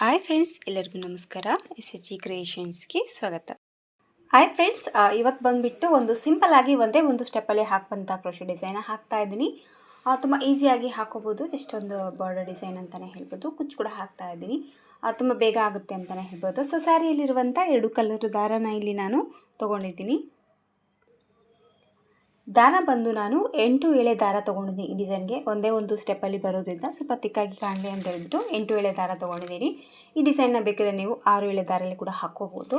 Hi friends ಎಲ್ಲರಿಗೂ ನಮಸ್ಕಾರ. S H G ಕ್ರಿಯೇಷನ್ಸ್ಗೆ ಸ್ವಾಗತ. ಹಾಯ್ ಫ್ರೆಂಡ್ಸ್ ಇವತ್ತು ಬಂದುಬಿಟ್ಟು ಒಂದು ಸಿಂಪಲ್ ಆಗಿ ಒಂದೇ ಒಂದು ಸ್ಟೆಪ್ಪಲ್ಲಿ ಹಾಕುವಂಥ ಕ್ರೋಶ ಡಿಸೈನ್ ಹಾಕ್ತಾ ಇದ್ದೀನಿ. ತುಂಬ ಈಸಿಯಾಗಿ ಹಾಕೋಬೋದು. ಜಸ್ಟ್ ಒಂದು ಬಾರ್ಡರ್ ಡಿಸೈನ್ ಅಂತಲೇ ಹೇಳ್ಬೋದು. ಕುಚ್ಚು ಕೂಡ ಹಾಕ್ತಾ ಇದ್ದೀನಿ. ತುಂಬ ಬೇಗ ಆಗುತ್ತೆ ಅಂತಲೇ ಹೇಳ್ಬೋದು. ಸೊ ಸ್ಯಾರಿಯಲ್ಲಿರುವಂಥ ಎರಡು ಕಲರ್ ದಾರನ ಇಲ್ಲಿ ನಾನು ತೊಗೊಂಡಿದ್ದೀನಿ. ದಾರ ಬಂದು ನಾನು ಎಂಟು ಎಳೆ ದಾರ ತೊಗೊಂಡಿದ್ದೀನಿ ಈ ಡಿಸೈನ್ಗೆ. ಒಂದೇ ಒಂದು ಸ್ಟೆಪ್ಪಲ್ಲಿ ಬರೋದ್ರಿಂದ ಸ್ವಲ್ಪ ತಿಕ್ಕಾಗಿ ಕಾಣಲಿ ಅಂತ ಹೇಳ್ಬಿಟ್ಟು ಎಂಟು ಎಳೆ ದಾರ ತೊಗೊಂಡಿದ್ದೀನಿ. ಈ ಡಿಸೈನ್ನ ಬೇಕಾದರೆ ನೀವು ಆರು ಎಳೆ ದಾರಲ್ಲಿ ಕೂಡ ಹಾಕ್ಕೋಬೋದು.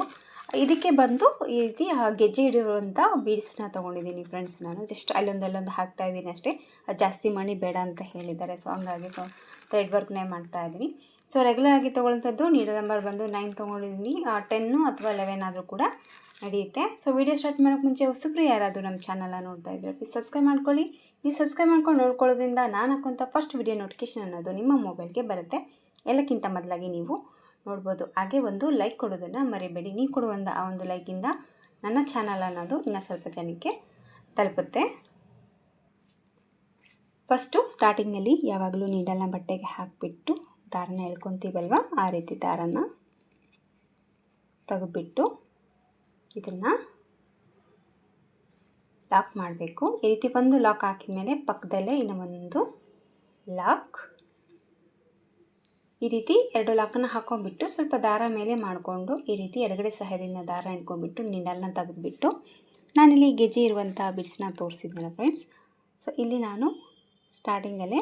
ಇದಕ್ಕೆ ಬಂದು ಈ ರೀತಿ ಗೆಜ್ಜೆ ಇಡಿರುವಂಥ ಬೀಡ್ಸ್ನ ತೊಗೊಂಡಿದ್ದೀನಿ ಫ್ರೆಂಡ್ಸ್ ನಾನು. ಜಸ್ಟ್ ಅಲ್ಲೊಂದು ಅಲ್ಲೊಂದು ಹಾಕ್ತಾ ಇದ್ದೀನಿ ಅಷ್ಟೇ. ಜಾಸ್ತಿ ಮಣಿ ಬೇಡ ಅಂತ ಹೇಳಿದ್ದಾರೆ. ಸೊ ಹಂಗಾಗಿ ಸೊ ಥ್ರೆಡ್ ವರ್ಕ್ನೇ ಮಾಡ್ತಾ ಇದ್ದೀನಿ. ಸೊ ರೆಗ್ಯುಲರ್ ಆಗಿ ತೊಗೊಳ್ಳೋಂಥದ್ದು ನೀಡಲ್ ನಂಬರ್ ಬಂದು ನೈನ್ ತೊಗೊಂಡಿದ್ದೀನಿ. ಟೆನ್ನು ಅಥವಾ ಲೆವೆನ್ ಆದರೂ ಕೂಡ ನಡೆಯುತ್ತೆ. ಸೊ ವಿಡಿಯೋ ಸ್ಟಾರ್ಟ್ ಮಾಡೋಕ್ಕೆ ಮುಂಚೆ ಹೊಸಬ್ರು ಯಾರಾದರೂ ನಮ್ಮ ಚಾನಲ್ನ ನೋಡ್ತಾ ಇದ್ದರೆ ಪ್ಲೀಸ್ ಸಬ್ಸ್ಕ್ರೈಬ್ ಮಾಡ್ಕೊಳ್ಳಿ. ನೀವು ಸಬ್ಸ್ಕ್ರೈಬ್ ಮಾಡ್ಕೊಂಡು ನೋಡ್ಕೊಳ್ಳೋದ್ರಿಂದ ನಾನು ಹಾಕುವಂಥ ಫಸ್ಟ್ ವಿಡಿಯೋ ನೋಟಿಫಿಕೇಶನ್ ಅನ್ನೋದು ನಿಮ್ಮ ಮೊಬೈಲ್ಗೆ ಬರುತ್ತೆ. ಎಲ್ಲಕ್ಕಿಂತ ಮೊದಲಾಗಿ ನೀವು ನೋಡ್ಬೋದು. ಹಾಗೆ ಒಂದು ಲೈಕ್ ಕೊಡೋದನ್ನು ಮರಿಬೇಡಿ. ನೀವು ಕೊಡುವಂಥ ಆ ಒಂದು ಲೈಕಿಂದ ನನ್ನ ಚಾನಲ್ ಅನ್ನೋದು ಇನ್ನೂ ಸ್ವಲ್ಪ ಜನಕ್ಕೆ ತಲುಪುತ್ತೆ. ಫಸ್ಟು ಸ್ಟಾರ್ಟಿಂಗ್ನಲ್ಲಿ ಯಾವಾಗಲೂ ನೀಡಲ್ಲ ಬಟ್ಟೆಗೆ ಹಾಕಿಬಿಟ್ಟು ದಾರನ ಎಳ್ಕೊತೀವಲ್ವ? ಆ ರೀತಿ ದಾರನ ತೆಗೆದ್ಬಿಟ್ಟು ಇದನ್ನು ಲಾಕ್ ಮಾಡಬೇಕು. ಈ ರೀತಿ ಒಂದು ಲಾಕ್ ಹಾಕಿದ ಮೇಲೆ ಪಕ್ಕದಲ್ಲೇ ಇನ್ನು ಒಂದು ಲಾಕ್ ಈ ರೀತಿ ಎರಡು ಲಾಕನ್ನು ಹಾಕೊಂಡ್ಬಿಟ್ಟು ಸ್ವಲ್ಪ ದಾರ ಮೇಲೆ ಮಾಡಿಕೊಂಡು ಈ ರೀತಿ ಎಡಗಡೆ ಸಹಾಯದಿಂದ ದಾರ ಇಟ್ಕೊಂಡ್ಬಿಟ್ಟು ನಿಂಡಲ್ನ ತೆಗೆದುಬಿಟ್ಟು ನಾನಿಲ್ಲಿ ಗೆಜ್ಜೆ ಇರುವಂಥ ಬಿಡ್ಸನ್ನ ತೋರಿಸಿದ್ನಲ್ಲ ಫ್ರೆಂಡ್ಸ್ ಸೊ ಇಲ್ಲಿ ನಾನು ಸ್ಟಾರ್ಟಿಂಗಲ್ಲೇ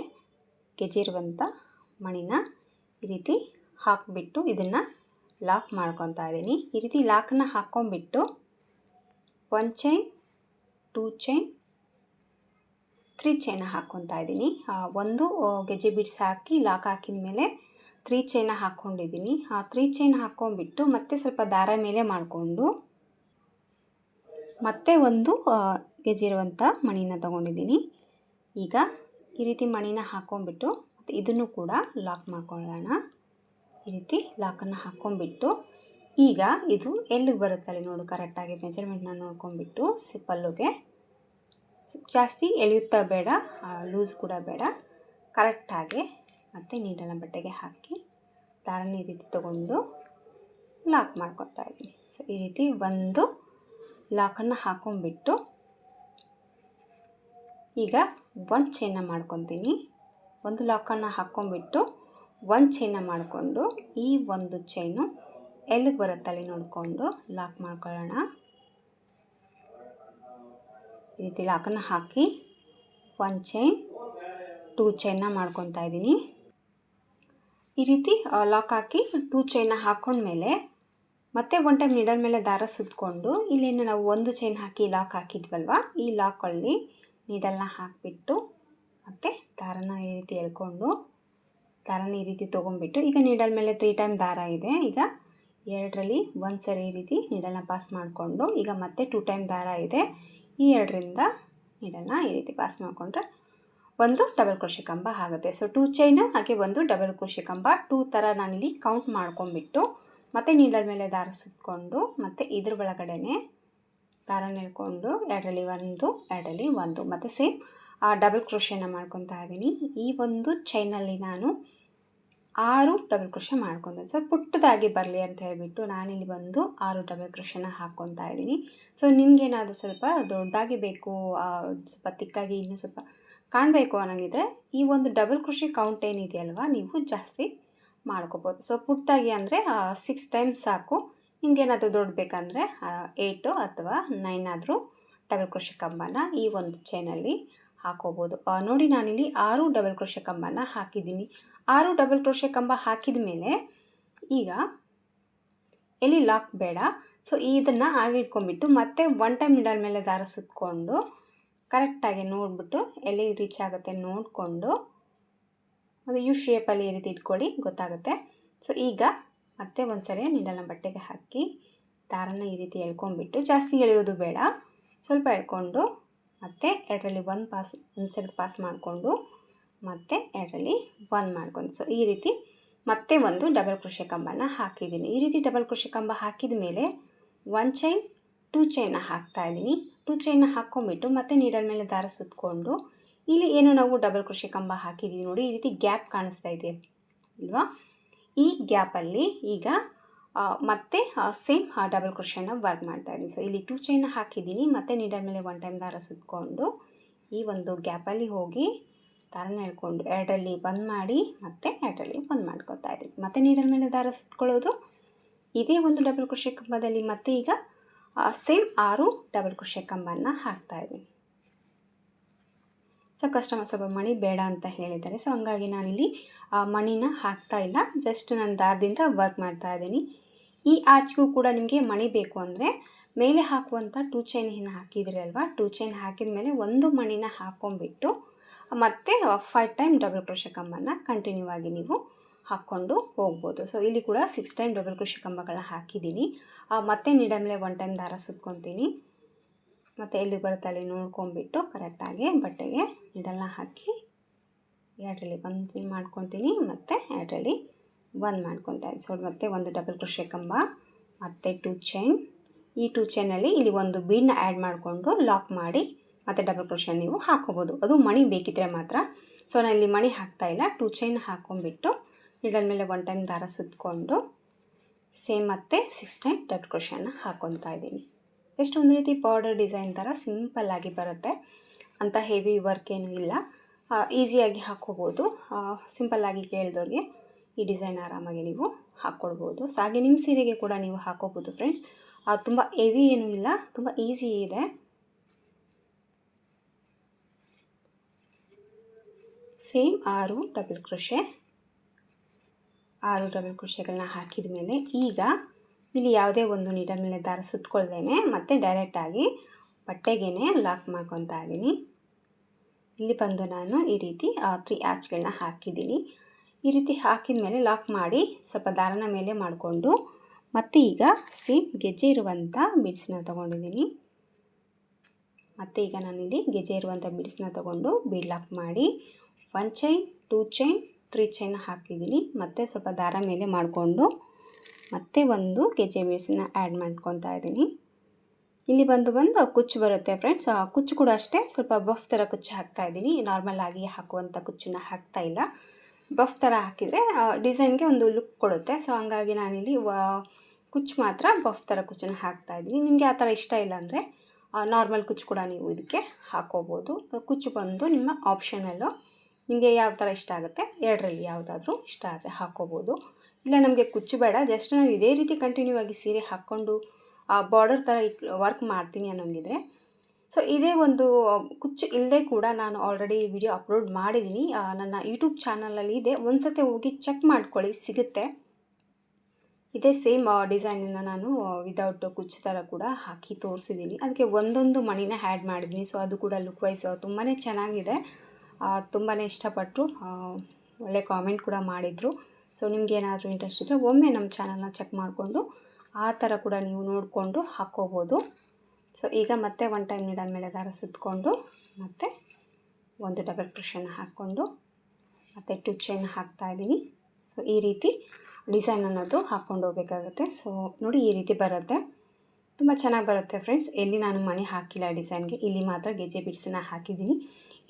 ಗೆಜ್ಜೆ ಇರುವಂಥ ಮಣಿನ ಈ ರೀತಿ ಹಾಕಿಬಿಟ್ಟು ಇದನ್ನು ಲಾಕ್ ಮಾಡ್ಕೊತಾ ಇದ್ದೀನಿ. ಈ ರೀತಿ ಲಾಕನ್ನ ಹಾಕ್ಕೊಂಬಿಟ್ಟು one chain, two chain, three chain ಹಾಕ್ಕೊತಾ ಇದ್ದೀನಿ. ಒಂದು ಗೆಜ್ಜೆ ಬಿಡ್ಸ್ ಹಾಕಿ ಲಾಕ್ ಹಾಕಿದ ಮೇಲೆ ತ್ರೀ ಚೈನ ಹಾಕ್ಕೊಂಡಿದ್ದೀನಿ ಆ, ತ್ರೀ ಚೈನ್ ಹಾಕ್ಕೊಂಬಿಟ್ಟು ಮತ್ತೆ ಸ್ವಲ್ಪ ದಾರ ಮೇಲೆ ಮಾಡಿಕೊಂಡು ಮತ್ತೆ ಒಂದು ಗೆಜ್ಜೆ ಇರುವಂಥ ಮಣಿನ ತೊಗೊಂಡಿದ್ದೀನಿ. ಈಗ ಈ ರೀತಿ ಮಣಿನ ಹಾಕ್ಕೊಂಬಿಟ್ಟು ಮತ್ತು ಇದನ್ನು ಕೂಡ ಲಾಕ್ ಮಾಡ್ಕೊಳ್ಳೋಣ. ಈ ರೀತಿ ಲಾಕನ್ನು ಹಾಕ್ಕೊಂಡ್ಬಿಟ್ಟು, ಈಗ ಇದು ಎಲ್ಲಿಗೆ ಅಲ್ಲಿ ನೋಡು, ಕರೆಕ್ಟಾಗಿ ಮೆಜರ್ಮೆಂಟ್ನ ನೋಡ್ಕೊಂಡ್ಬಿಟ್ಟು ಸಿಪ್ಪಲ್ಲುಗೆ ಜಾಸ್ತಿ ಎಳೆಯುತ್ತಾ ಬೇಡ ಲೂಸ್ ಕೂಡ ಬೇಡ. ಕರೆಕ್ಟಾಗಿ ಮತ್ತು ನೀಡಲ್ಲ ಬಟ್ಟೆಗೆ ಹಾಕಿ ದಾರನ ಈ ರೀತಿ ತೊಗೊಂಡು ಲಾಕ್ ಮಾಡ್ಕೊತಾ ಇದ್ದೀನಿ. ಸೊ, ಈ ರೀತಿ ಒಂದು ಲಾಕನ್ನು ಹಾಕ್ಕೊಂಬಿಟ್ಟು ಈಗ ಒಂದು ಚೈನ ಮಾಡ್ಕೊತೀನಿ. ಒಂದು ಲಾಕನ್ನು ಹಾಕ್ಕೊಂಬಿಟ್ಟು ಒಂದು ಚೈನ ಮಾಡಿಕೊಂಡು, ಈ ಒಂದು ಚೈನು ಎಲ್ಲಿಗೆ ಬರುತ್ತಲ್ಲಿ ನೋಡಿಕೊಂಡು ಲಾಕ್ ಮಾಡ್ಕೊಳ್ಳೋಣ ಈ ರೀತಿ ಲಾಕನ್ನು ಹಾಕಿ ಒನ್ ಚೈನ್ ಟೂ ಚೈನ ಮಾಡ್ಕೊತಾ ಇದ್ದೀನಿ. ಈ ರೀತಿ ಲಾಕ್ ಹಾಕಿ ಟೂ ಚೈನ ಹಾಕ್ಕೊಂಡ್ಮೇಲೆ ಮತ್ತೆ ಒನ್ ಟೈಮ್ ನೀಡಲ್ ಮೇಲೆ ದಾರ ಸುತ್ತಕೊಂಡು ಇಲ್ಲೇನು ನಾವು ಒಂದು ಚೈನ್ ಹಾಕಿ ಲಾಕ್ ಹಾಕಿದ್ವಲ್ವ, ಈ ಲಾಕಲ್ಲಿ ನೀಡಲ್ನ ಹಾಕಿಬಿಟ್ಟು ಮತ್ತು ದಾರನ ಈ ರೀತಿ ಎಳ್ಕೊಂಡು ದಾರನ ಈ ರೀತಿ ತೊಗೊಂಬಿಟ್ಟು ಈಗ ನೀಡಲ್ ಮೇಲೆ ತ್ರೀ ಟೈಮ್ ದಾರ ಇದೆ. ಈಗ ಎರಡರಲ್ಲಿ ಒಂದು ಸರಿ ಈ ರೀತಿ ನೀಡಲ್ನ ಪಾಸ್ ಮಾಡಿಕೊಂಡು ಈಗ ಮತ್ತೆ ಟೂ ಟೈಮ್ ದಾರ ಇದೆ. ಈ ಎರಡರಿಂದ ನೀಡಲ್ನ ಈ ರೀತಿ ಪಾಸ್ ಮಾಡಿಕೊಂಡ್ರೆ ಒಂದು ಡಬಲ್ ಕೃಷಿ ಕಂಬ ಆಗುತ್ತೆ. ಸೊ ಟೂ ಚೈನ್ ಹಾಗೆ ಒಂದು ಡಬಲ್ ಕೃಷಿ ಕಂಬ ಟೂ ಥರ ನಾನಿಲ್ಲಿ ಕೌಂಟ್ ಮಾಡ್ಕೊಂಡ್ಬಿಟ್ಟು ಮತ್ತೆ ನೀಡಲ್ ಮೇಲೆ ದಾರ ಸುತ್ತಕೊಂಡು ಮತ್ತು ಇದ್ರ ಒಳಗಡೆನೆ ದಾರ ನೆಲ್ಕೊಂಡು ಎರಡರಲ್ಲಿ ಒಂದು ಎರಡರಲ್ಲಿ ಒಂದು, ಮತ್ತು ಸೇಮ್ ಡಬಲ್ ಕ್ರೋಶೆನ ಮಾಡ್ಕೊತಾ ಇದ್ದೀನಿ. ಈ ಒಂದು ಚೈನಲ್ಲಿ ನಾನು ಆರು ಡಬಲ್ ಕ್ರೋಶೆ ಮಾಡ್ಕೊತೀನಿ ಸೊ ಪುಟ್ಟದಾಗಿ ಬರಲಿ ಅಂತ ಹೇಳಿಬಿಟ್ಟು ನಾನಿಲ್ಲಿ ಬಂದು ಆರು ಡಬಲ್ ಕ್ರೋಶೆನ ಹಾಕ್ಕೊತಾ ಇದ್ದೀನಿ. ಸೊ ನಿಮಗೇನಾದರೂ ಸ್ವಲ್ಪ ದೊಡ್ಡದಾಗಿ ಬೇಕು ಸ್ವಲ್ಪ ತಿಕ್ಕಾಗಿ ಇನ್ನೂ ಸ್ವಲ್ಪ ಕಾಣಬೇಕು ಅನ್ನೋಂಗಿದ್ರೆ ಈ ಒಂದು ಡಬಲ್ ಕೃಷಿ ಕೌಂಟ್ ಏನಿದೆಯಲ್ವ, ನೀವು ಜಾಸ್ತಿ ಮಾಡ್ಕೋಬೋದು. ಸೊ ಪುಟ್ಟಾಗಿ ಅಂದರೆ ಸಿಕ್ಸ್ ಟೈಮ್ಸ್ ಸಾಕು. ನಿಮಗೇನಾದರೂ ದೊಡ್ಡ ಬೇಕಂದರೆ ಏಯ್ಟು ಅಥವಾ ನೈನ್ ಆದರೂ ಡಬಲ್ ಕೃಷಿ ಕಂಬನ ಈ ಒಂದು ಚೈನಲ್ಲಿ ಹಾಕೋಬೋದು. ನೋಡಿ ನಾನಿಲ್ಲಿ ಆರು ಡಬಲ್ ಕ್ರೋಶೆ ಕಂಬನ ಹಾಕಿದ್ದೀನಿ. ಆರು ಡಬಲ್ ಕ್ರೋಶೆ ಕಂಬ ಹಾಕಿದ ಮೇಲೆ ಈಗ ಎಲ್ಲಿ ಲಾಕ್ ಬೇಡ. ಸೊ ಇದನ್ನು ಹಾಗೆ ಇಟ್ಕೊಂಡ್ಬಿಟ್ಟು ಮತ್ತೆ ಒನ್ ಟೈಮ್ ಮಿಡಲ್ ಮೇಲೆ ದಾರ ಸುತ್ತಕೊಂಡು ಕರೆಕ್ಟಾಗಿ ನೋಡಿಬಿಟ್ಟು ಎಲ್ಲಿ ರೀಚ್ ಆಗುತ್ತೆ ನೋಡಿಕೊಂಡು ಅದು ಯು ಶೇಪಲ್ಲಿ ಈ ರೀತಿ ಇಟ್ಕೊಳ್ಳಿ, ಗೊತ್ತಾಗುತ್ತೆ. ಸೊ ಈಗ ಮತ್ತೆ ಒಂದು ಸರಿ ನಿಡಲ್ನ ಬಟ್ಟೆಗೆ ಹಾಕಿ ದಾರನ ಈ ರೀತಿ ಎಳ್ಕೊಂಡ್ಬಿಟ್ಟು ಜಾಸ್ತಿ ಎಳೆಯೋದು ಬೇಡ. ಸ್ವಲ್ಪ ಎಳ್ಕೊಂಡು ಮತ್ತು ಎರಡರಲ್ಲಿ ಒಂದು ಪಾಸ್ ಒಂದು ಪಾಸ್ ಮಾಡಿಕೊಂಡು ಮತ್ತು ಎರಡರಲ್ಲಿ ಒಂದು ಮಾಡ್ಕೊಂಡು. ಸೊ ಈ ರೀತಿ ಮತ್ತೆ ಒಂದು ಡಬಲ್ ಕೃಷಿ ಕಂಬನ ಹಾಕಿದ್ದೀನಿ. ಈ ರೀತಿ ಡಬಲ್ ಕೃಷಿ ಕಂಬ ಹಾಕಿದ ಮೇಲೆ ಒನ್ ಚೈನ್ ಟೂ ಚೈನ್ನ ಹಾಕ್ತಾಯಿದ್ದೀನಿ ಟೂ ಚೈನ್ನ ಹಾಕ್ಕೊಂಬಿಟ್ಟು ಮತ್ತೆ ನೀಡಲ್ ಮೇಲೆ ದಾರ ಸುತ್ತಕೊಂಡು ಇಲ್ಲಿ ಏನು ನಾವು ಡಬಲ್ ಕೃಷಿ ಕಂಬ ಹಾಕಿದ್ದೀವಿ ನೋಡಿ, ಈ ರೀತಿ ಗ್ಯಾಪ್ ಕಾಣಿಸ್ತಾ ಇದೆ ಅಲ್ವಾ ಈ ಗ್ಯಾಪಲ್ಲಿ ಈಗ ಮತ್ತೆ ಸೇಮ್ ಡಬಲ್ ಕ್ರೋಶನ ವರ್ಕ್ ಮಾಡ್ತಾ ಇದ್ದೀನಿ. ಸೊ ಇಲ್ಲಿ ಟೂ ಚೈನ್ ಹಾಕಿದ್ದೀನಿ. ಮತ್ತೆ ನೀಡಲ್ ಮೇಲೆ ಒನ್ ಟೈಮ್ ದಾರ ಸುತ್ತಕೊಂಡು ಈ ಒಂದು ಗ್ಯಾಪಲ್ಲಿ ಹೋಗಿ ದಾರನ ಹೇಳ್ಕೊಂಡು ಎರಡರಲ್ಲಿ ಬಂದ್ ಮಾಡಿ, ಮತ್ತೆ ಎರಡರಲ್ಲಿ ಬಂದ್ ಮಾಡ್ಕೊತಾ ಇದ್ದೀನಿ. ಮತ್ತೆ ನೀಡಲ್ ಮೇಲೆ ದಾರ ಸುತ್ಕೊಳ್ಳೋದು. ಇದೇ ಒಂದು ಡಬಲ್ ಕ್ರೋಶೆ ಕಂಬದಲ್ಲಿ ಮತ್ತೆ ಈಗ ಸೇಮ್ ಆರು ಡಬಲ್ ಕ್ರೋಶೆ ಕಂಬನ ಹಾಕ್ತಾ ಇದ್ದೀನಿ. ಸೊ ಕಸ್ಟಮರ್ ಸ್ವಲ್ಪ ಮಣಿ ಬೇಡ ಅಂತ ಹೇಳಿದ್ದಾರೆ. ಸೊ ಹಂಗಾಗಿ ನಾನಿಲ್ಲಿ ಮಣಿನ ಹಾಕ್ತಾ ಇಲ್ಲ. ಜಸ್ಟ್ ನಾನು ದಾರದಿಂದ ವರ್ಕ್ ಮಾಡ್ತಾ ಇದ್ದೀನಿ. ಈ ಆಚೆಗೂ ಕೂಡ ನಿಮಗೆ ಮಣಿ ಬೇಕು ಅಂದರೆ ಮೇಲೆ ಹಾಕುವಂಥ ಟೂ ಚೈನ್ ಏನು ಹಾಕಿದ್ರಿ ಅಲ್ವಾ? ಟೂ ಚೈನ್ ಹಾಕಿದ ಮೇಲೆ ಒಂದು ಮಣಿನ ಹಾಕ್ಕೊಂಬಿಟ್ಟು ಮತ್ತೆ ಫೈವ್ ಟೈಮ್ ಡಬಲ್ ಕ್ರೋಶ ಕಂಬನ ಕಂಟಿನ್ಯೂ ಆಗಿ ನೀವು ಹಾಕ್ಕೊಂಡು ಹೋಗ್ಬೋದು. ಸೊ ಇಲ್ಲಿ ಕೂಡ ಸಿಕ್ಸ್ ಟೈಮ್ ಡಬಲ್ ಕೃಷಿ ಕಂಬಗಳನ್ನ ಹಾಕಿದ್ದೀನಿ. ಮತ್ತೆ ನೀಡಲ್ ಮೇಲೆ ಒನ್ ಟೈಮ್ ದಾರ ಸುತ್ಕೊತೀನಿ. ಮತ್ತು ಎಲ್ಲಿ ಬರುತ್ತೆ ಅಲ್ಲಿ ನೋಡ್ಕೊಂಬಿಟ್ಟು ಕರೆಕ್ಟಾಗಿ ಬಟ್ಟೆಗೆ ನೀಡಲ್ಲ ಹಾಕಿ, ಎರಡರಲ್ಲಿ ಒಂದು ಮಾಡ್ಕೊತೀನಿ. ಮತ್ತು ಎರಡರಲ್ಲಿ ಒಂದು ಮಾಡ್ಕೊತಾ ಇದ್ದೀನಿ ಸೊ ಮತ್ತೆ ಒಂದು ಡಬಲ್ ಕ್ರೋಶೆ ಕಂಬ, ಮತ್ತು ಟೂ ಚೈನ್ ಈ ಟೂ ಚೈನಲ್ಲಿ ಇಲ್ಲಿ ಒಂದು ಬೀಡ್ನ ಆ್ಯಡ್ ಮಾಡಿಕೊಂಡು ಲಾಕ್ ಮಾಡಿ ಮತ್ತು ಡಬಲ್ ಕ್ರೋಶೆ ನೀವು ಹಾಕೋಬೋದು. ಅದು ಮಣಿ ಬೇಕಿದ್ದರೆ ಮಾತ್ರ. ಸೊ ನಾನು ಇಲ್ಲಿ ಮಣಿ ಹಾಕ್ತಾ ಇಲ್ಲ. ಟೂ ಚೈನ್ ಹಾಕೊಂಡ್ಬಿಟ್ಟು ನೀಡಲ್ ಮೇಲೆ ಒನ್ ಟೈಮ್ ದಾರ ಸುತ್ತಕೊಂಡು ಸೇಮ್ ಮತ್ತೆ ಸಿಕ್ಸ್ ಟೈಮ್ ಡಬಲ್ ಕ್ರೋಶನ ಹಾಕೊತಾ ಇದ್ದೀನಿ. ಜಸ್ಟ್ ಒಂದು ರೀತಿ ಬಾರ್ಡರ್ ಡಿಸೈನ್ ಥರ ಸಿಂಪಲ್ಲಾಗಿ ಬರುತ್ತೆ. ಅಂಥ ಹೆವಿ ವರ್ಕ್ ಏನೂ ಇಲ್ಲ. ಈಸಿಯಾಗಿ ಹಾಕ್ಕೋಬೋದು ಸಿಂಪಲ್ಲಾಗಿ ಕೇಳಿದವ್ರಿಗೆ ಈ ಡಿಸೈನ್ ಆರಾಮಾಗಿ ನೀವು ಹಾಕ್ಕೊಳ್ಬೋದು ಹಾಗೆ ನಿಮ್ಮ ಸೀರೆಗೆ ಕೂಡ ನೀವು ಹಾಕೋಬೋದು ಫ್ರೆಂಡ್ಸ್ ತುಂಬ ಹೆವಿ ಏನೂ ಇಲ್ಲ, ತುಂಬ ಈಸಿ ಇದೆ. ಸೇಮ್ ಆರು ಡಬಲ್ ಕ್ರೋಶೆ ಆರು ಡಬಲ್ ಕ್ರೋಶೆಗಳನ್ನ ಹಾಕಿದ ಮೇಲೆ ಈಗ ಇಲ್ಲಿ ಯಾವುದೇ ಒಂದು ನೀಡಲ್ ಮೇಲೆ ದಾರ ಸುತ್ಕೊಳ್ದೇನೆ, ಮತ್ತು ಡೈರೆಕ್ಟಾಗಿ ಬಟ್ಟೆಗೇ ಲಾಕ್ ಮಾಡ್ಕೊತಾ ಇದ್ದೀನಿ. ಇಲ್ಲಿ ಬಂದು ನಾನು ಈ ರೀತಿ ತ್ರೀ ಆ್ಯಚ್ಗಳನ್ನ ಹಾಕಿದ್ದೀನಿ. ಈ ರೀತಿ ಹಾಕಿದ ಮೇಲೆ ಲಾಕ್ ಮಾಡಿ ಸ್ವಲ್ಪ ದಾರನ ಮೇಲೆ ಮಾಡಿಕೊಂಡು, ಮತ್ತೆ ಈಗ ಸೇಮ್ ಗೆಜ್ಜೆ ಇರುವಂಥ ಬಿಡ್ಸನ್ನ ತೊಗೊಂಡಿದ್ದೀನಿ. ಮತ್ತು ಈಗ ನಾನಿಲ್ಲಿ ಗೆಜ್ಜೆ ಇರುವಂಥ ಬಿಡ್ಸನ್ನ ತೊಗೊಂಡು ಬೀಡ್ ಲಾಕ್ ಮಾಡಿ one chain two chain three chain ಹಾಕಿದ್ದೀನಿ. ಮತ್ತು ಸ್ವಲ್ಪ ದಾರ ಮೇಲೆ ಮಾಡಿಕೊಂಡು ಮತ್ತೆ ಒಂದು ಗೆಜ್ಜೆ ಬೀಡ್ಸನ್ನ ಆ್ಯಡ್ ಮಾಡ್ಕೊತಾ ಇದ್ದೀನಿ. ಇಲ್ಲಿ ಬಂದು ಬಂದು ಕುಚ್ಚು ಬರುತ್ತೆ ಫ್ರೆಂಡ್ಸ್ ಕುಚ್ಚು ಕೂಡ ಅಷ್ಟೇ ಸ್ವಲ್ಪ ಬಫ್ ಥರ ಕುಚ್ಚು ಹಾಕ್ತಾ ಇದ್ದೀನಿ. ನಾರ್ಮಲ್ ಆಗಿ ಹಾಕುವಂಥ ಕುಚ್ಚನ್ನ ಹಾಕ್ತಾ ಇಲ್ಲ. ಬಫ್ ಥರ ಹಾಕಿದರೆ ಡಿಸೈನ್ಗೆ ಒಂದು ಲುಕ್ ಕೊಡುತ್ತೆ. ಸೊ ಹಂಗಾಗಿ ನಾನಿಲ್ಲಿ ಕುಚ್ಚು ಮಾತ್ರ ಬಫ್ ಥರ ಕುಚ್ಚನ್ನ ಹಾಕ್ತಾ ಇದ್ದೀನಿ. ನಿಮಗೆ ಆ ಥರ ಇಷ್ಟ ಇಲ್ಲ ಅಂದರೆ ನಾರ್ಮಲ್ ಕುಚ್ಚು ಕೂಡ ನೀವು ಇದಕ್ಕೆ ಹಾಕೋಬೋದು. ಕುಚ್ಚು ಬಂದು ನಿಮ್ಮ ಆಪ್ಷನಲ್ಲು ನಿಮಗೆ ಯಾವ ಥರ ಇಷ್ಟ ಆಗುತ್ತೆ, ಎರಡರಲ್ಲಿ ಯಾವುದಾದ್ರೂ ಇಷ್ಟ ಆದರೆ ಹಾಕೋಬೋದು. ಇಲ್ಲ ನಮಗೆ ಕುಚ್ಚು ಬೇಡ ಜಸ್ಟ್ ನಾವು ಇದೇ ರೀತಿ ಕಂಟಿನ್ಯೂ ಆಗಿ ಸೀರೆ ಹಾಕ್ಕೊಂಡು ಬಾರ್ಡರ್ ಥರ ವರ್ಕ್ ಮಾಡ್ತೀನಿ ಅನ್ನೋಂಗಿದ್ರೆ ಸೊ ಇದೇ ಒಂದು ಕುಚ್ಚು ಇಲ್ಲದೆ ಕೂಡ ನಾನು ಆಲ್ರೆಡಿ ವಿಡಿಯೋ ಅಪ್ಲೋಡ್ ಮಾಡಿದ್ದೀನಿ ನನ್ನ ಯೂಟ್ಯೂಬ್ ಚಾನಲಲ್ಲಿ ಇದೆ. ಒಂದು ಸತಿ ಹೋಗಿ ಚೆಕ್ ಮಾಡ್ಕೊಳ್ಳಿ, ಸಿಗುತ್ತೆ. ಇದೇ ಸೇಮ್ ಡಿಸೈನನ್ನು ನಾನು ವಿದೌಟ್ ಕುಚ್ಚು ಥರ ಕೂಡ ಹಾಕಿ ತೋರಿಸಿದ್ದೀನಿ ಅದಕ್ಕೆ ಒಂದೊಂದು ಮಣಿನ ಆ್ಯಡ್ ಮಾಡಿದ್ದೀನಿ ಸೊ ಅದು ಕೂಡ ಲುಕ್ ವೈಸ್ ತುಂಬಾ ಚೆನ್ನಾಗಿದೆ. ತುಂಬಾ ಇಷ್ಟಪಟ್ಟರು ಒಳ್ಳೆ ಕಾಮೆಂಟ್ ಕೂಡ ಮಾಡಿದರು. ಸೊ ನಿಮ್ಗೆ ಏನಾದರೂ ಇಂಟ್ರೆಸ್ಟ್ ಇದ್ದರೆ ಒಮ್ಮೆ ನಮ್ಮ ಚಾನಲ್ನ ಚೆಕ್ ಮಾಡಿಕೊಂಡು ಆ ಥರ ಕೂಡ ನೀವು ನೋಡಿಕೊಂಡು ಹಾಕ್ಕೋಬೋದು. ಸೊ ಈಗ ಮತ್ತೆ ಒನ್ ಟೈಮ್ ನೀಡಾದ ಮೇಲೆ ದಾರ ಸುತ್ತಕೊಂಡು ಮತ್ತು ಒಂದು ಡಬಲ್ ಕ್ರೋಶನ ಹಾಕ್ಕೊಂಡು ಮತ್ತು ಟು ಚೈನ್ ಹಾಕ್ತಾ ಇದ್ದೀನಿ. ಸೊ ಈ ರೀತಿ ಡಿಸೈನ್ ಅನ್ನೋದು ಹಾಕ್ಕೊಂಡು ಹೋಗಬೇಕಾಗುತ್ತೆ. ಸೊ ನೋಡಿ ಈ ರೀತಿ ಬರುತ್ತೆ. ತುಂಬ ಚೆನ್ನಾಗಿ ಬರುತ್ತೆ ಫ್ರೆಂಡ್ಸ್ ಎಲ್ಲಿ ನಾನು ಮಣಿ ಹಾಕಿಲ್ಲ ಡಿಸೈನ್ಗೆ ಇಲ್ಲಿ ಮಾತ್ರ ಗೆಜ್ಜೆ ಬಿಡ್ಸನ್ನ ಹಾಕಿದ್ದೀನಿ.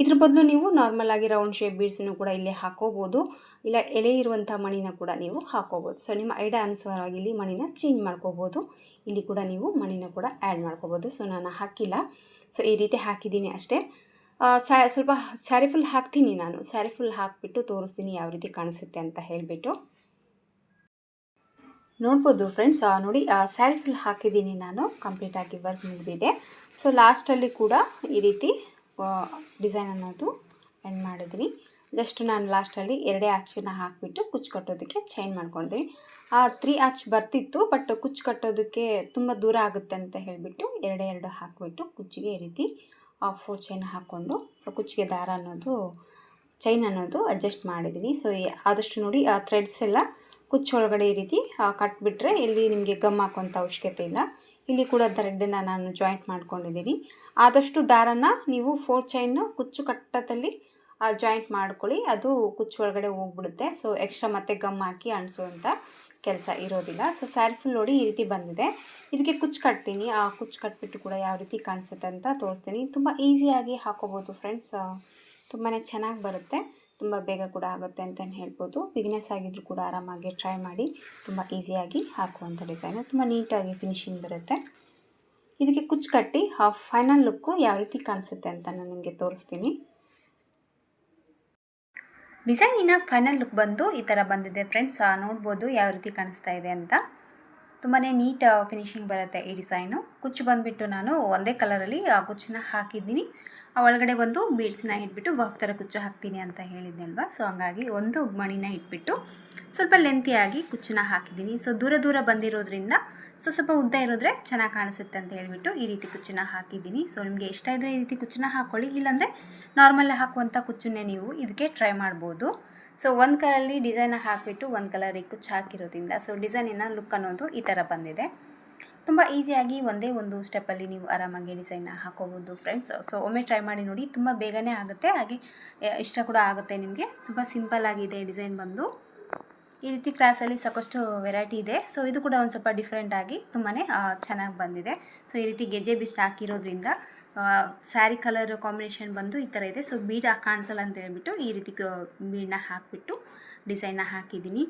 ಇದ್ರ ಬದಲು ನೀವು ನಾರ್ಮಲ್ ಆಗಿ ರೌಂಡ್ ಶೇಪ್ ಬೀಡ್ಸನ್ನು ಕೂಡ ಇಲ್ಲಿ ಹಾಕೋಬೋದು. ಇಲ್ಲ, ಎಲೆ ಇರುವಂಥ ಮಣಿನ ಕೂಡ ನೀವು ಹಾಕೋಬೋದು. ಸೊ ನಿಮ್ಮ ಐಡಿಯಾ ಅನುಸಾರವಾಗಿ ಇಲ್ಲಿ ಮಣಿನ ಚೇಂಜ್ ಮಾಡ್ಕೋಬೋದು. ಇಲ್ಲಿ ಕೂಡ ನೀವು ಮಣಿನ ಕೂಡ ಆ್ಯಡ್ ಮಾಡ್ಕೋಬೋದು. ಸೊ ನಾನು ಹಾಕಿಲ್ಲ. ಸೊ ಈ ರೀತಿ ಹಾಕಿದ್ದೀನಿ ಅಷ್ಟೇ. ಸ್ಯಾ ಸ್ವಲ್ಪ ಸ್ಯಾರಿ ಫುಲ್ ಹಾಕ್ತೀನಿ ನಾನು. ಸ್ಯಾರಿ ಫುಲ್ ಹಾಕಿಬಿಟ್ಟು ತೋರಿಸ್ತೀನಿ ಯಾವ ರೀತಿ ಕಾಣಿಸುತ್ತೆ ಅಂತ ಹೇಳಿಬಿಟ್ಟು. ನೋಡ್ಬೋದು ಫ್ರೆಂಡ್ಸ್ ನೋಡಿ ಸ್ಯಾರಿ ಫುಲ್ ಹಾಕಿದ್ದೀನಿ ನಾನು. ಕಂಪ್ಲೀಟಾಗಿ ವರ್ಕ್ ಮುಗಿದಿದೆ. ಸೊ ಲಾಸ್ಟಲ್ಲಿ ಕೂಡ ಈ ರೀತಿ ಡಿಸೈನ್ ಅನ್ನೋದು ಎಂಡ್ ಮಾಡಿದ್ದೀನಿ ಜಸ್ಟ್ ನಾನು ಲಾಸ್ಟಲ್ಲಿ ಎರಡೇ ಆಚೆನ ಹಾಕಿಬಿಟ್ಟು ಕುಚ್ಚು ಕಟ್ಟೋದಕ್ಕೆ ಚೈನ್ ಮಾಡ್ಕೊಂಡಿದ್ದೀನಿ ಆ ತ್ರೀ ಆಚ್ ಬರ್ತಿತ್ತು ಬಟ್ ಕುಚ್ಚು ಕಟ್ಟೋದಕ್ಕೆ ತುಂಬ ದೂರ ಆಗುತ್ತೆ ಅಂತ ಹೇಳಿಬಿಟ್ಟು ಎರಡೇ ಎರಡು ಹಾಕಿಬಿಟ್ಟು ಕುಚ್ಚಿಗೆ ಈ ರೀತಿ ಫೋರ್ ಚೈನ್ ಹಾಕ್ಕೊಂಡು ಸೊ ಕುಚ್ಚಿಗೆ ದಾರ ಅನ್ನೋದು ಚೈನ್ ಅನ್ನೋದು ಅಡ್ಜಸ್ಟ್ ಮಾಡಿದ್ದೀನಿ ಸೊ ಆದಷ್ಟು ನೋಡಿ, ಆ ಥ್ರೆಡ್ಸ್ ಎಲ್ಲ ಕುಚ್ಚು ಒಳಗಡೆ ಈ ರೀತಿ ಕಟ್ಬಿಟ್ರೆ ಇಲ್ಲಿ ನಿಮಗೆ ಗಮ್ ಹಾಕುವಂಥ ಅವಶ್ಯಕತೆ ಇಲ್ಲ. ಇಲ್ಲಿ ಕೂಡ ಥ್ರೆಡ್ಡನ್ನು ನಾನು ಜಾಯಿಂಟ್ ಮಾಡ್ಕೊಂಡಿದ್ದೀನಿ. ಆದಷ್ಟು ದಾರನ ನೀವು ಫೋರ್ ಚೈನ್ ಕುಚ್ಚು ಕಟ್ಟದಲ್ಲಿ ಜಾಯಿಂಟ್ ಮಾಡ್ಕೊಳ್ಳಿ. ಅದು ಕುಚ್ಚು ಒಳಗಡೆ ಹೋಗ್ಬಿಡುತ್ತೆ. ಸೊ ಎಕ್ಸ್ಟ್ರಾ ಮತ್ತೆ ಗಮ್ ಹಾಕಿ ಅಣಿಸುವಂಥ ಕೆಲಸ ಇರೋದಿಲ್ಲ. ಸೊ ಸ್ಯಾರಿ ಫುಲ್ ನೋಡಿ ಈ ರೀತಿ ಬಂದಿದೆ. ಇದಕ್ಕೆ ಕುಚ್ಚು ಕಟ್ತೀನಿ. ಆ ಕುಚ್ಚು ಕಟ್ಬಿಟ್ಟು ಕೂಡ ಯಾವ ರೀತಿ ಕಾಣಿಸುತ್ತೆ ಅಂತ ತೋರಿಸ್ತೀನಿ. ತುಂಬ ಈಸಿಯಾಗಿ ಹಾಕೋಬೋದು ಫ್ರೆಂಡ್ಸ್ ತುಂಬಾ ಚೆನ್ನಾಗಿ ಬರುತ್ತೆ. ತುಂಬ ಬೇಗ ಕೂಡ ಆಗುತ್ತೆ ಅಂತಲೇ ಹೇಳ್ಬೋದು. ಬಿಗ್ನೆಸ್ ಆಗಿದ್ದರೂ ಕೂಡ ಆರಾಮಾಗಿ ಟ್ರೈ ಮಾಡಿ ತುಂಬ ಈಸಿಯಾಗಿ ಹಾಕುವಂಥ ಡಿಸೈನು ತುಂಬ ನೀಟಾಗಿ ಫಿನಿಶಿಂಗ್ ಬರುತ್ತೆ. ಇದಕ್ಕೆ ಕುಚ್ಚು ಕಟ್ಟಿ ಫೈನಲ್ ಲುಕ್ಕು ಯಾವ ರೀತಿ ಕಾಣಿಸುತ್ತೆ ಅಂತ ನಾನು ನಿಮಗೆ ತೋರಿಸ್ತೀನಿ. ಡಿಸೈನಿನ ಫೈನಲ್ ಲುಕ್ ಬಂದು ಈ ಥರ ಬಂದಿದೆ. ಫ್ರೆಂಡ್ಸ್ ನೋಡ್ಬೋದು ಯಾವ ರೀತಿ ಕಾಣಿಸ್ತಾ ಇದೆ ಅಂತ. ತುಂಬಾ ನೀಟ್ ಫಿನಿಶಿಂಗ್ ಬರುತ್ತೆ ಈ ಡಿಸೈನು ಕುಚ್ಚು ಬಂದುಬಿಟ್ಟು ನಾನು ಒಂದೇ ಕಲರಲ್ಲಿ ಆ ಕುಚ್ಚನ್ನ ಹಾಕಿದ್ದೀನಿ. ಆ ಒಳಗಡೆ ಒಂದು ಬೀಡ್ಸ್ನ ಇಟ್ಬಿಟ್ಟು ವಫ್ ಥರ ಕುಚ್ಚು ಹಾಕ್ತೀನಿ ಅಂತ ಹೇಳಿದ್ದೆ ಅಲ್ವಾ ಸೊ ಹಂಗಾಗಿ ಒಂದು ಮಣಿನ ಇಟ್ಬಿಟ್ಟು ಸ್ವಲ್ಪ ಲೆಂತಿಯಾಗಿ ಕುಚ್ಚನ್ನ ಹಾಕಿದ್ದೀನಿ. ಸೊ ದೂರ ದೂರ ಬಂದಿರೋದ್ರಿಂದ ಸೊ ಸ್ವಲ್ಪ ಉದ್ದ ಇರೋದ್ರೆ ಚೆನ್ನಾಗಿ ಕಾಣಿಸುತ್ತೆ ಅಂತ ಹೇಳಿಬಿಟ್ಟು ಈ ರೀತಿ ಕುಚ್ಚನ್ನ ಹಾಕಿದ್ದೀನಿ. ಸೊ ನಿಮಗೆ ಇಷ್ಟ ಇದ್ದರೆ ಈ ರೀತಿ ಕುಚ್ಚನ್ನ ಹಾಕ್ಕೊಳ್ಳಿ ಇಲ್ಲಾಂದರೆ ನಾರ್ಮಲ್ ಹಾಕುವಂಥ ಕುಚ್ಚನ್ನೇ ನೀವು ಇದಕ್ಕೆ ಟ್ರೈ ಮಾಡ್ಬೋದು. ಸೊ ಒಂದು ಕಲರಲ್ಲಿ ಡಿಸೈನ ಹಾಕಿಬಿಟ್ಟು ಒಂದು ಕಲರಿಗೆ ಕುಚ್ಚು ಹಾಕಿರೋದ್ರಿಂದ ಸೊ ಡಿಸೈನಿನ ಲುಕ್ ಅನ್ನೋದು ಈ ಥರ ಬಂದಿದೆ. ತುಂಬ ಈಸಿಯಾಗಿ ಒಂದೇ ಒಂದು ಸ್ಟೆಪ್ಪಲ್ಲಿ ನೀವು ಆರಾಮಾಗಿ ಡಿಸೈನ್ನ ಹಾಕೋಬೋದು ಫ್ರೆಂಡ್ಸ್ ಸೊ ಒಮ್ಮೆ ಟ್ರೈ ಮಾಡಿ ನೋಡಿ, ತುಂಬ ಬೇಗನೆ ಆಗುತ್ತೆ. ಹಾಗೆ ಇಷ್ಟ ಕೂಡ ಆಗುತ್ತೆ ನಿಮಗೆ. ತುಂಬ ಸಿಂಪಲ್ ಆಗಿದೆ ಡಿಸೈನ್ ಬಂದು. ಈ ರೀತಿ ಕ್ರಾಸಲ್ಲಿ ಸಾಕಷ್ಟು ವೆರೈಟಿ ಇದೆ. ಸೊ ಇದು ಕೂಡ ಒಂದು ಸ್ವಲ್ಪ ಡಿಫ್ರೆಂಟಾಗಿ ತುಂಬಾ ಚೆನ್ನಾಗಿ ಬಂದಿದೆ. ಸೊ ಈ ರೀತಿ ಗೆಜ್ಜೆ ಬಿಸ್ಟ್ ಹಾಕಿರೋದ್ರಿಂದ ಸ್ಯಾರಿ ಕಲರ್ ಕಾಂಬಿನೇಷನ್ ಬಂದು ಈ ಥರ ಇದೆ. ಸೊ ಬೀಡ್ ಕಾಣಿಸಲ್ಲ ಅಂತ ಹೇಳ್ಬಿಟ್ಟು ಈ ರೀತಿ ಬೀಡನ್ನ ಹಾಕಿಬಿಟ್ಟು ಡಿಸೈನ್ನ ಹಾಕಿದ್ದೀನಿ.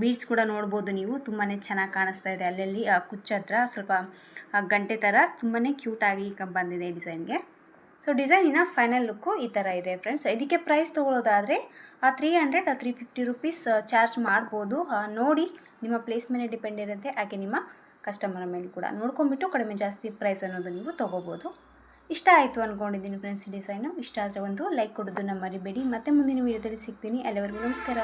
ಬೀಡ್ಸ್ ಕೂಡ ನೋಡ್ಬೋದು ನೀವು. ತುಂಬಾ ಚೆನ್ನಾಗಿ ಕಾಣಿಸ್ತಾ ಇದೆ. ಅಲ್ಲಲ್ಲಿ ಕುಚ್ಚ ಹತ್ರ ಸ್ವಲ್ಪ ಗಂಟೆ ಥರ ತುಂಬಾ ಕ್ಯೂಟಾಗಿ ಬಂದಿದೆ ಡಿಸೈನ್ಗೆ. ಸೊ ಡಿಸೈನಿನ ಫೈನಲ್ ಲುಕ್ಕು ಈ ಥರ ಇದೆ ಫ್ರೆಂಡ್ಸ್. ಇದಕ್ಕೆ price ತೊಗೊಳ್ಳೋದಾದರೆ three hundred three fifty rupees charge ಮಾಡ್ಬೋದು. ನೋಡಿ, ನಿಮ್ಮ ಪ್ಲೇಸ್ ಮೇಲೆ ಡಿಪೆಂಡ್ ಇರುತ್ತೆ. ಹಾಗೆ ನಿಮ್ಮ ಕಸ್ಟಮರ್ ಮೇಲೆ ಕೂಡ. ನೋಡ್ಕೊಂಬಿಟ್ಟು ಕಡಿಮೆ ಜಾಸ್ತಿ ಪ್ರೈಸ್ ಅನ್ನೋದು ನೀವು ತೊಗೋಬೋದು. ಇಷ್ಟ ಆಯಿತು ಅಂದ್ಕೊಂಡಿದ್ದೀನಿ ಫ್ರೆಂಡ್ಸ್ ಡಿಸೈನು. ಇಷ್ಟ ಆದರೆ ಒಂದು ಲೈಕ್ ಕೊಡೋದನ್ನು ಮರಿಬೇಡಿ. ಮತ್ತೆ ಮುಂದಿನ ವೀಡಿಯೋದಲ್ಲಿ ಸಿಗ್ತೀನಿ. ಅಲ್ಲಿವರೆಗೂ ನಮಸ್ಕಾರ.